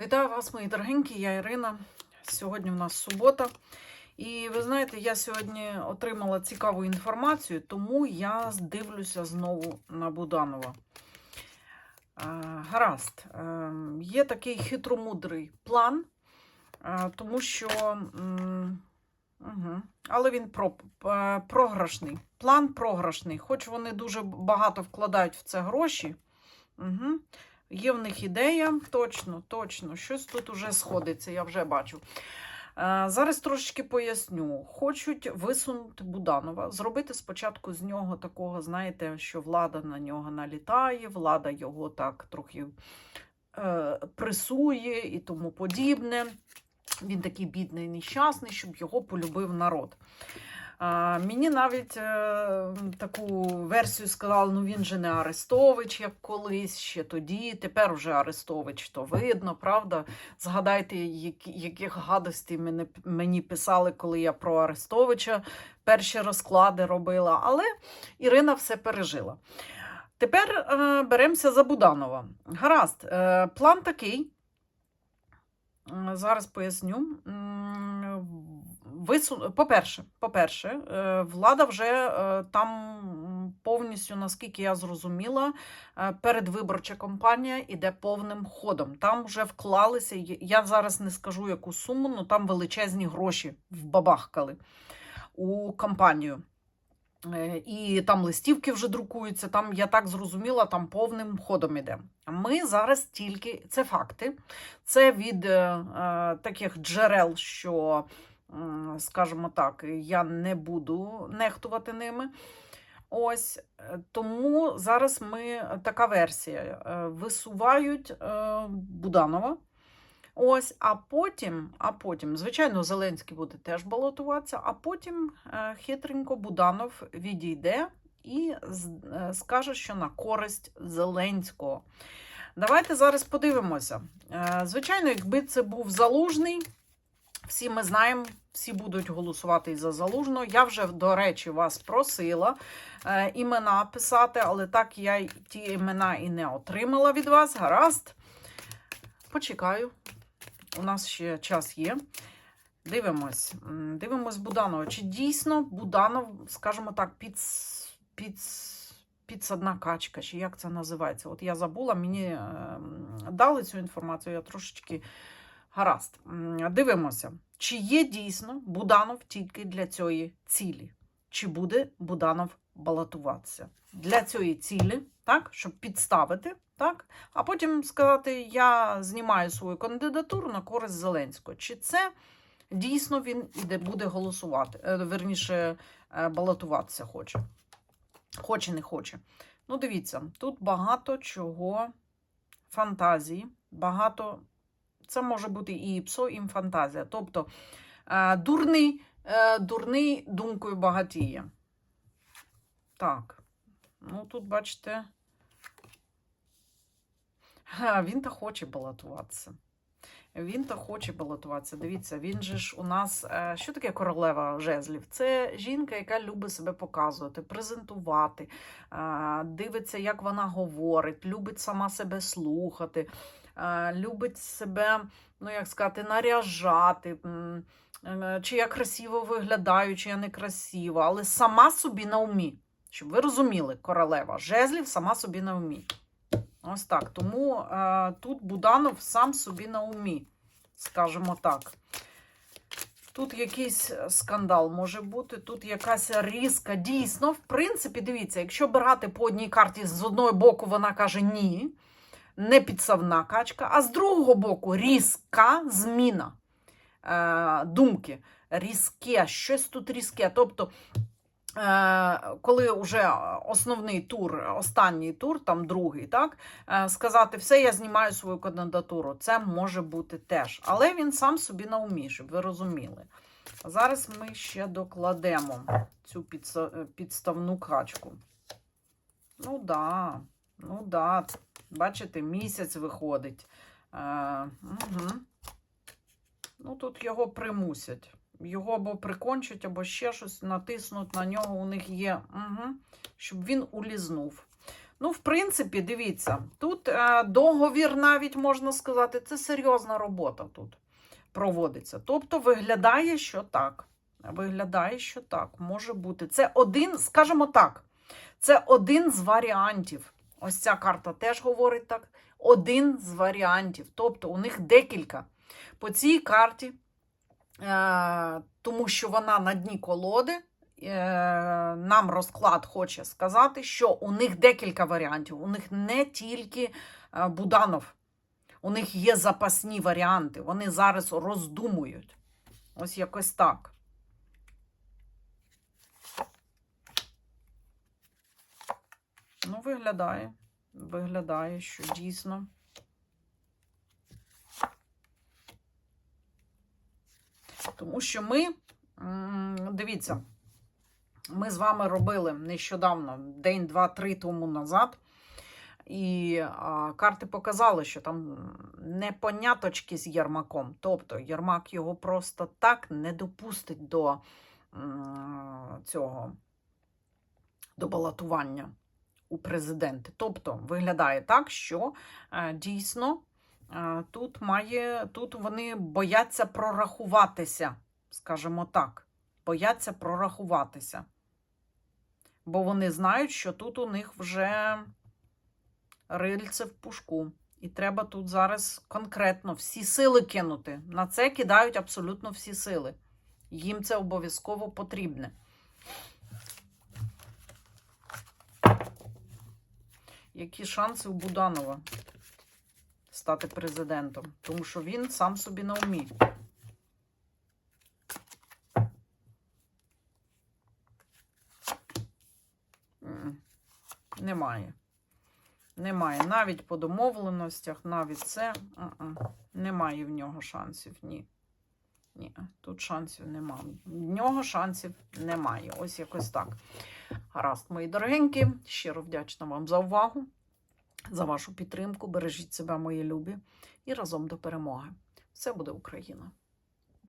Вітаю вас, мої дорогенькі, я Ірина. Сьогодні у нас субота. І ви знаєте, я сьогодні отримала цікаву інформацію, тому я дивлюся знову на Буданова. Гаразд, Е, є такий хитромудрий план, е, тому що. Угу. Але він про, е, програшний. План програшний. Хоч вони дуже багато вкладають в це гроші. Угу. Є в них ідея, точно, точно. Щось тут уже сходиться, я вже бачу. Е, Зараз трошечки поясню. Хочуть висунути Буданова, зробити спочатку з нього такого, знаєте, що влада на нього налітає, влада його так трохи е, пресує і тому подібне. Він такий бідний, нещасний, щоб його полюбив народ. А, мені навіть е, таку версію сказали, ну він же не Арестович, як колись, ще тоді. Тепер вже Арестович, то видно, правда? Згадайте, які, яких гадостей мене, мені писали, коли я про Арестовича перші розклади робила. Але Ірина все пережила. Тепер е, беремося за Буданова. Гаразд, е, план такий. Зараз поясню. Вису- По-перше, по-перше, е, влада вже е, там повністю, наскільки я зрозуміла, е, передвиборча кампанія іде повним ходом. Там вже вклалися, я- зараз не скажу яку суму, але там величезні гроші вбабахкали у кампанію. І там листівки вже друкуються, там, я так зрозуміла, там повним ходом іде. Ми зараз тільки, це факти, це від е, таких джерел, що, скажімо так, я не буду нехтувати ними. Ось е, тому зараз ми така версія. е, Висувають е, Буданова. Ось, а потім, а потім, звичайно, Зеленський буде теж балотуватися, а потім е, хитренько Буданов відійде і е, скаже, що на користь Зеленського. Давайте зараз подивимося. Е, звичайно, якби це був залужний, всі ми знаємо, всі будуть голосувати за залужного. Я вже, до речі, вас просила е, імена писати, але так я ті імена і не отримала від вас. Гаразд. Почекаю. У нас ще час є. Дивимось. Дивимось Буданова. Чи дійсно Буданов, скажімо так, під, під, підсадна качка, чи як це називається? От я забула, мені е, дали цю інформацію, я трошечки гаразд. Дивимося, чи є дійсно Буданов тільки для цієї цілі? Чи буде Буданов балотуватися? Для цієї цілі, так, щоб підставити, так, а потім сказати, я знімаю свою кандидатуру на користь Зеленського. Чи це дійсно він іде, буде голосувати, е, верніше е, балотуватися хоче? Хоче, не хоче. Ну, дивіться, тут багато чого фантазії, багато. Це може бути і іпсо, і фантазія. Тобто е, дурний, е, дурний думкою багатіє. Так. Ну, тут, бачите, він та хоче балотуватися. Він та хоче балотуватися. Дивіться, він же ж у нас. е, Що таке королева жезлів? Це жінка, яка любить себе показувати, презентувати, дивиться, як вона говорить, любить сама себе слухати, любить себе, ну як сказати, наряжати. е, Чи я красиво виглядаю, чи я не красива, але сама собі на умі. Щоб ви розуміли, королева жезлів сама собі на умі. Ось так. Тому е, тут Буданов сам собі на умі, скажімо так. Тут якийсь скандал може бути, тут якась різка. Дійсно, в принципі, дивіться, якщо брати по одній карті, з одного боку вона каже ні, не підсавна качка, а з другого боку різка зміна е, думки. Різке, щось тут різке. Тобто е, коли вже основний тур, останній тур, там другий, так, е, сказати, все, я знімаю свою кандидатуру. Це може бути теж. Але він сам собі на умі, щоб ви розуміли. Зараз ми ще докладемо цю підставну качку. Ну да, ну да. Бачите, місяць виходить. Е, угу. Ну, тут його примусять. Його або прикончать, або ще щось натиснуть на нього. У них є, угу, щоб він улізнув. Ну, в принципі, дивіться, тут е, договір, навіть можна сказати, це серйозна робота тут проводиться. Тобто виглядає, що так. Виглядає, що так, може бути. Це один, скажімо так, це один з варіантів. Ось ця карта теж говорить так. Один з варіантів. Тобто у них декілька. По цій карті, е, тому що вона на дні колоди, е, нам розклад хоче сказати, що у них декілька варіантів. У них не тільки е, Буданов, у них є запасні варіанти. Вони зараз роздумують. Ось якось так. Ну, виглядає. Виглядає, що дійсно. Тому що ми, дивіться, ми з вами робили нещодавно, день, два, три тому назад. І а, карти показали, що там непоняточки з Єрмаком. Тобто Єрмак його просто так не допустить до м, цього до балотування у президенти. Тобто виглядає так, що е, дійсно е, тут має, тут вони бояться прорахуватися, скажімо так, бояться прорахуватися. Бо вони знають, що тут у них вже рильце в пушку. І треба тут зараз конкретно всі сили кинути. На це кидають абсолютно всі сили. Їм це обов'язково потрібне. Які шанси у Буданова стати президентом? Тому що він сам собі на умі. Немає. Немає. Навіть по домовленостях, навіть це. Немає в нього шансів. Ні. Ні, тут шансів немає. В нього шансів немає. Ось якось так. Гаразд, мої дорогенькі. Щиро вдячна вам за увагу, за вашу підтримку. Бережіть себе, мої любі, і разом до перемоги. Все буде Україна!